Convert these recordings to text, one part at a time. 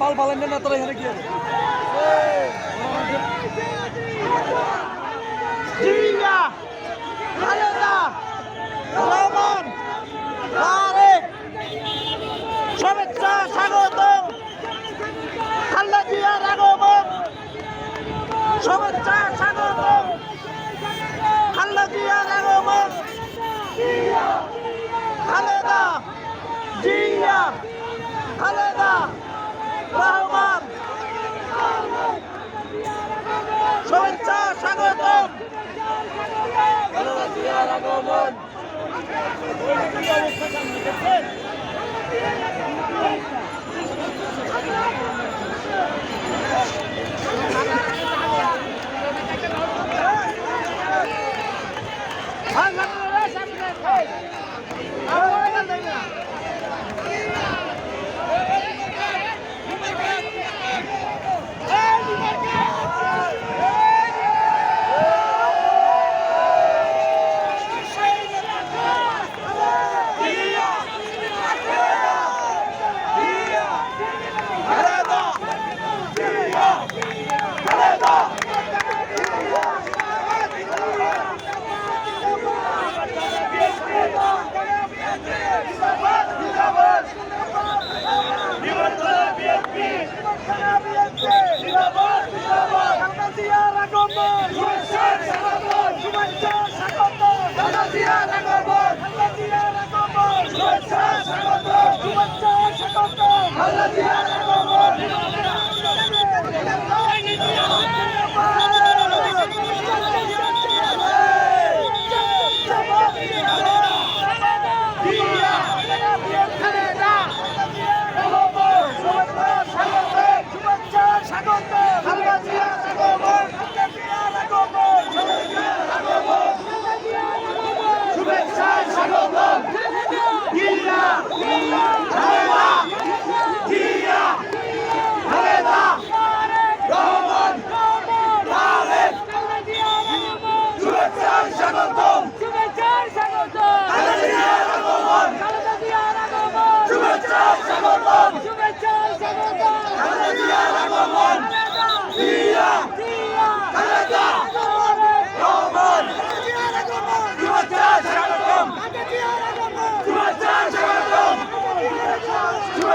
পাল পালেন না তোরা এখানে গিয়ে জিয়া খালেদা রহমান তারেক শুভেচ্ছা স্বাগত। খালেদা জিয়ার আগমন শুভেচ্ছা স্বাগত। খালেদা জিয়ার আগমন খালেদা। অবস্থা আল্লাহ জিহাদ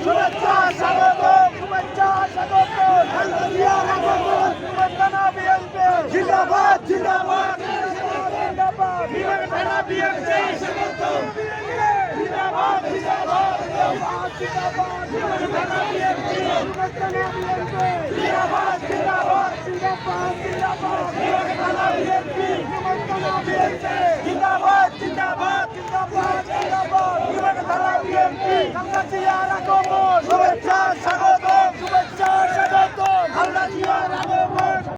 শুভেচ্ছা স্বাগত শুভেচ্ছা স্বাগত জিন্দাবাদ জিন্দাবাদ জিন্দাবাদ বিমান থানা বিএনপি জিন্দাবাদ জিন্দাবাদ জিন্দাবাদ